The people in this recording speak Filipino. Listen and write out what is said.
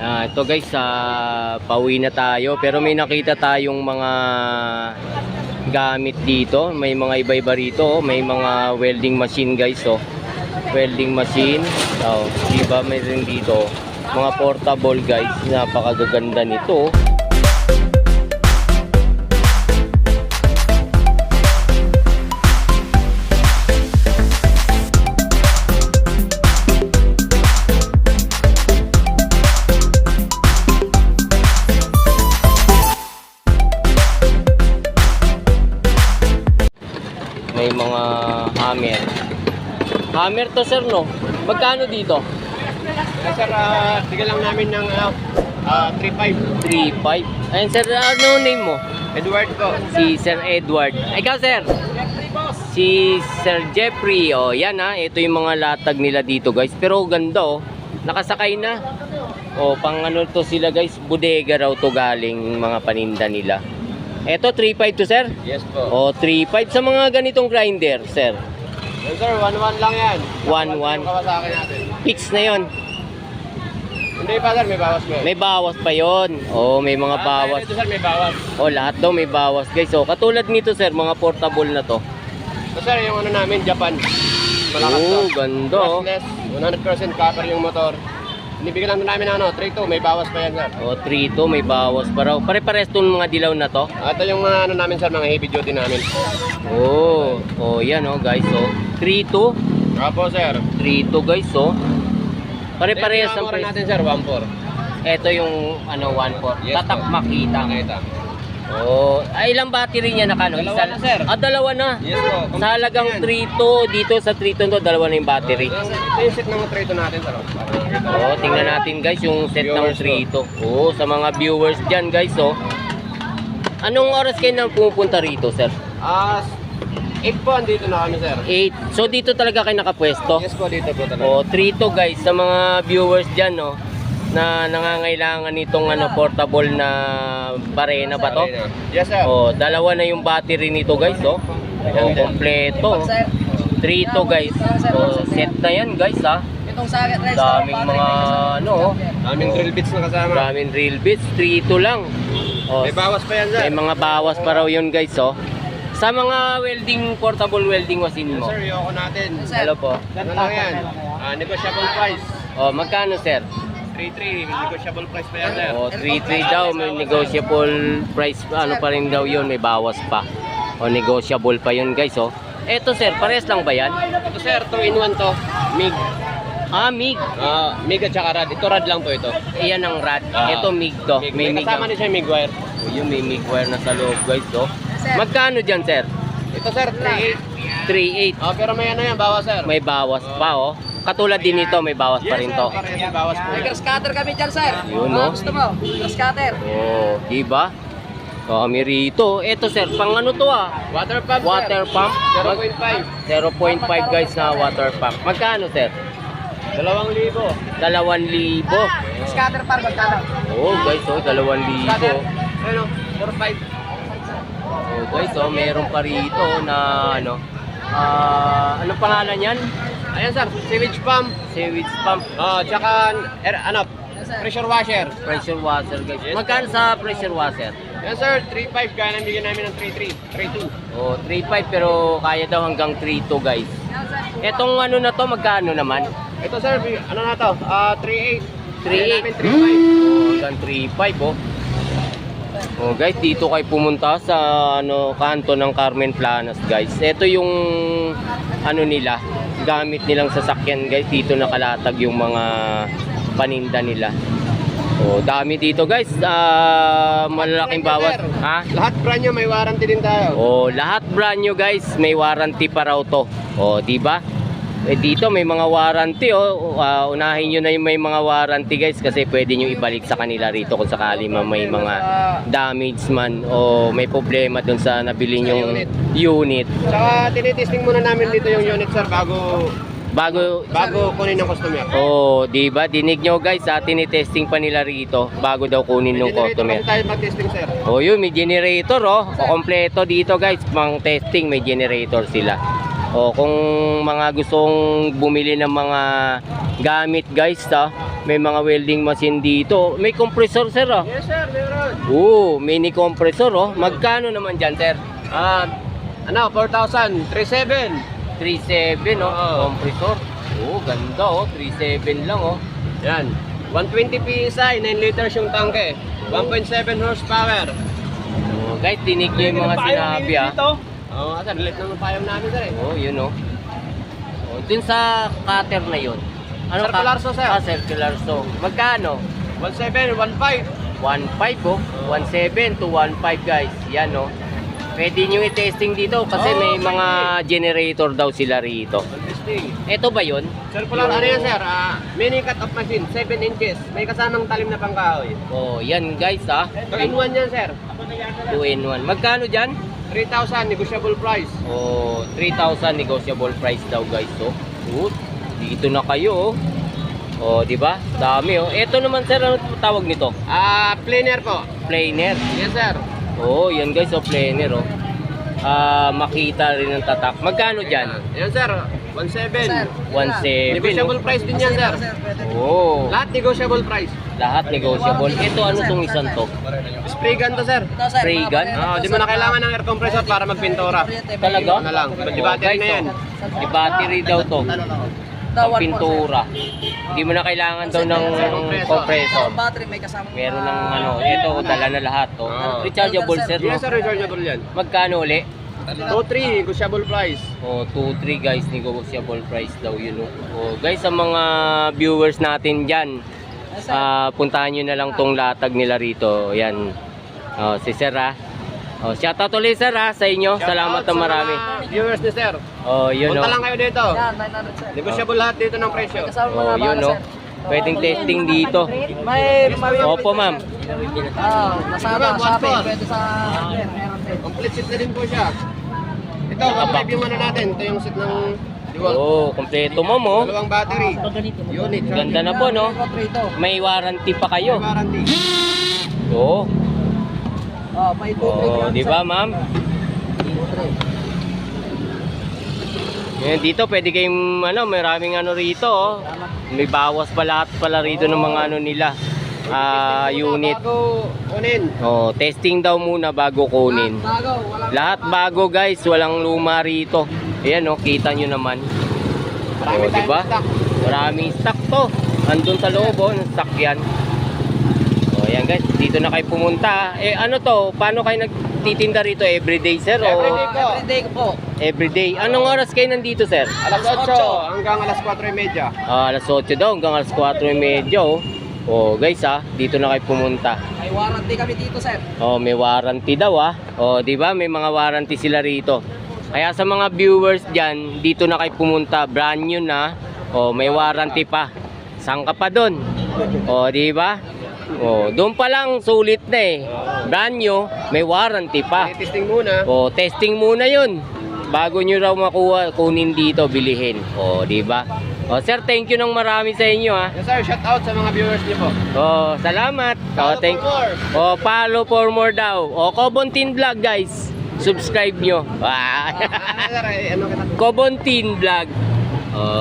Ah, ito guys, sa pauwi na tayo pero may nakita tayong mga gamit dito. May mga iba-iba rito, oh. may mga welding machine guys, oh. Welding machine. Oh, di ba may rin dito. Mga portable guys, napakagaganda nito. oh. Mga hammer. Hammer to sir no? Magkano dito? Eh, sir, uh, bigyan lang namin ng uh, uh, 3.5. 3.5. Ayun sir, ano name mo? Edward ko. Si Sir Edward. Ikaw sir? Si Sir Jeffrey. Oh, yan ha. Ito yung mga latag nila dito guys. Pero ganda oh. Nakasakay na. Oh, pang ano to sila guys. Bodega raw to galing mga paninda nila. Ito 3.5 to sir? Yes po. Oh, 3.5 sa mga ganitong grinder, sir. Yes, sir, 1-1 lang yan. 1-1. Yung Kawasaki natin. Fix na 'yon. Hindi pa, sir, may bawas mo. May bawas pa 'yon. Oh, may mga bawas. Ito, sir, may bawas. Oh, lahat daw may bawas, guys. So, katulad nito, sir, mga portable na 'to. Ito, sir, yung ano namin, Japan. Malakas Oh, to. ganda. oh. Brushless, 100% copper yung motor. Binibigyan lang namin ano, 3.2, may bawas pa yan, sir. Oh, 3 to, may bawas pa raw. Pare-pares tong mga dilaw na 'to. Ito yung mga ano namin, sir, mga heavy duty namin. Oh, oh, yan oh, guys. So, 3 to, Opo, sir. 3 to, guys. So, pare-parehas ang price. natin, sir, 1.4. Ito yung ano 1.4. Yes, Tatak makita. Nakita. Oh, ay ilang battery niya nakano? Dalawa na, sir. Ah, dalawa na. Yes po. Sa halagang 3 to, dito sa 3 to, dalawa na yung battery. Ito yung set ng 3.2 natin, sir. Oh, tingnan natin guys yung set ng Viewers 3 to. Oh, sa mga viewers diyan guys, oh. Anong oras kayo nang pumupunta rito, sir? Ah, 8 po, andito na kami, sir. 8. So dito talaga kayo nakapwesto? Yes po, dito po talaga. Oh, 3 to guys sa mga viewers diyan, no. Na nangangailangan nitong ano portable na barena ba to? Yes, sir. Oh, dalawa na yung battery nito guys, oh. Oh, kompleto. 3 to guys. Oh, set na yan guys, ha. Itong sakit guys. Daming mga ano, oh. Daming drill bits na kasama. Maraming drill bits, 3 to lang. Oh, May bawas pa yan, sir. may mga bawas pa raw yun guys, oh. Sa mga welding, portable welding machine mo. Sir, yung ako natin. Hello po. Ano lang yan? Ah, negotiable price. Oh, magkano sir? 3.3, may negotiable price pa yan, sir. Oh, 3-3 daw, may negotiable price, ano pa rin daw yun, may bawas pa. O, negotiable pa yun guys, oh. Eto sir, pares lang ba yan? Ito, sir, 2 in 1 to. MIG. Ah, MIG. Ah, MIG at saka rad. Ito rad lang po ito. Iyan ang rad. Ah. Ito MIG to. MIG. May MIG. kasama din siya MIG wire. Oh, yun, may MIG wire na sa loob guys, oh. Magkano dyan sir? Ito, sir, 3.8. 3.8. Ah, pero may ano yan, bawas, sir. May bawas pa, oh. Katulad din ito, may bawas pa rin to. May bawas po May grass cutter kami dyan, sir. Yun, no? gusto mo? Grass cutter. Oh, diba? Kami rito. Ito sir, pang ano to ah? Water pump, Water sir. pump? 0.5. 0.5 guys na water pump. Magkano sir? 2,000. 2,000. Grass cutter par, magkano? Oh guys, oh, 2,000. Scatter. Ano? 4.5. Oh guys, oh, meron pa rito na ano. Ah, ano pangalan yan? Ayan, sir, sewage pump. Sewage pump. Ah, tsaka, er, ano, Yes, pressure washer. Pressure washer guys. Yes, Magkano sa pressure washer? Yan, sir, 3.5. Kaya nang bigyan namin ng 3.3. 3.2. Oh, 3.5 pero kaya daw hanggang 3.2 guys. Etong ano na to, magkano naman? Ito, sir, ano na to? Ah, 3.8. 3.8. Bigyan namin 3.5. Oh, hanggang 3.5 oh. Oh guys, dito kayo pumunta sa ano kanto ng Carmen Planas guys. Ito yung ano nila, gamit nilang sasakyan guys. Dito nakalatag yung mga paninda nila. Oh, dami dito guys. Ah, malalaking bawas. Ha? Lahat brand nyo, may warranty din tayo. Oh, lahat brand new guys, may warranty pa raw to. Oh, di ba? Eh dito may mga warranty oh. Ah, unahin niyo na yung may mga warranty guys kasi pwede niyo ibalik sa kanila rito kung sakali man may mga damage man o may problema dun sa nabili niyong unit. Tsaka tinitesting muna namin dito yung unit, sir, bago Bago bago kunin ng customer. Oh, di ba? Dinig nyo guys, sa tinitesting pa nila rito bago daw kunin ng customer. tayo mag-testing, sir. Oh, yun, may generator oh. O, kompleto dito guys, pang testing may generator sila. O kung mga gustong bumili ng mga gamit guys ta, may mga welding machine dito. May compressor sir ah. Yes sir, meron. Oo, mini compressor oh. Magkano naman dyan sir? Ah, ano, 4,000, 37. 3.7 oh, Oo. compressor. Oo, ganda oh, 3.7 lang oh. Yan. 120 PSI, 9 liters yung tangke. 1.7 horsepower. Oh, guys, dinig nyo yung mga sinabi ah. Oo, oh, sir, lit naman payam namin sir eh. Oh, yun oh. Oh, dun sa cutter na yun. Ano Circular saw, sir. Ah, circular saw. Magkano? 1.7, 1.5. 1.5 oh. 1.7 to 1.5 guys. Yan oh. Pwede nyo i-testing dito kasi Oh, may pwede. mga generator daw sila rito. Testing. Ito ba yun? Circular, ano yan sir? Ah, mini cut-off machine, 7 inches. May kasamang talim na pangkahoy. Oh, yan guys ah. 2 in 1 yan sir. 2 in 1. Magkano dyan? 3,000, negotiable price. Oh, 3,000 negotiable price daw guys. So, good. Dito na kayo oh. Oh, di ba? Dami oh. Ito naman sir, ano tawag nito? Ah, planer po. Planer. Yes sir. Oh, yan guys, oh, planer oh. Ah, makita rin ang tatak. Magkano diyan? Yan sir, 1.7. Sir. 1.7. Negotiable price din yan sir. pwede. Oh, Lahat negotiable price. lahat negotiable. Ito ano tong isang to? Spray gun to sir. Ito, sir. Spray mga gun? pareho Ah, to, di mo sir. na kailangan ng air compressor para magpintura. Talaga? Ano lang, di battery na yan. Di battery daw to. Ito, Pang one po, pintura. Hindi mo na kailangan daw ng sir. compressor. Ito, battery may kasama. Meron ng ano, ito dala na lahat to. Ah. Rechargeable sir, no? Yes sir, rechargeable yan. Magkano uli? 2.3, negotiable price. Oh, 2-3 guys, negotiable price daw yun. oh. Oh, guys, sa mga viewers natin dyan, ah, puntahan nyo na lang tong latag nila rito. Yan. Oh, si Sir ah. Oh, shoutout ulit Sir ah, sa inyo. Salamat na marami. Viewers ni sir. Oh, yun Punta oh. lang kayo dito. Yan, 900 sir. Negotiable lahat dito ng presyo. Kasama Oh, mga yun bala, oh. sir. Pwedeng testing dito. May, may, Opo, ma'am. Ah, one shopping, po. pwede sa, din. Complete set na din po siya. Ito, kapag yung ano natin, ito yung set ng DeWalt. Oh, kompleto mo mo. Dalawang battery. Unit. Ganda na po, no? May warranty pa May kayo. warranty. Oo. Oh, may two Oh, di ba, ma'am? Yan, dito pwede kayong ano, maraming ano rito, oh. May bawas pa lahat pala rito ng mga ano nila. Ah, unit. Bago kunin. Oh, testing daw muna bago kunin. Bago. Lahat bago, guys. Walang luma rito. Ayan, oh, kita nyo naman. Marami Oh, di ba? tayong stock. Maraming stock to. Andun sa loob, oh, ng stock yan. Oh, ayan guys, dito na kayo pumunta. Eh, ano to? Paano kayo nagtitinda rito? Everyday, sir? O Everyday. Oh, everyday po. everyday? Anong oras kayo nandito, sir? Alas 8 hanggang alas 4.30. Ah, alas 8 daw, hanggang alas 4.30, oh. Oh, guys, ah, dito na kayo pumunta. May warranty kami dito, sir. Oh, may warranty daw, ah. Oh, di ba? May mga warranty sila rito. Kaya sa mga viewers diyan, dito na kayo pumunta. Brand new na. Oh, may warranty pa. Saan ka pa doon? Oh, di ba? Oh, doon pa lang sulit na eh. New, may warranty pa. Testing muna. Oh, testing muna 'yun. Bago nyo raw makuha, kunin dito, bilihin. Oh, di ba? Oh, sir, thank you ng marami sa inyo, ah. Yes sir, shout out sa mga viewers niyo po. Oh, salamat. Oh, Follow thank for more. Oh, follow for more daw. Oh, Kobontin Vlog, guys. Subscribe nyo. Ah. Ah, eh, ano? Kobontin Vlog. Oh,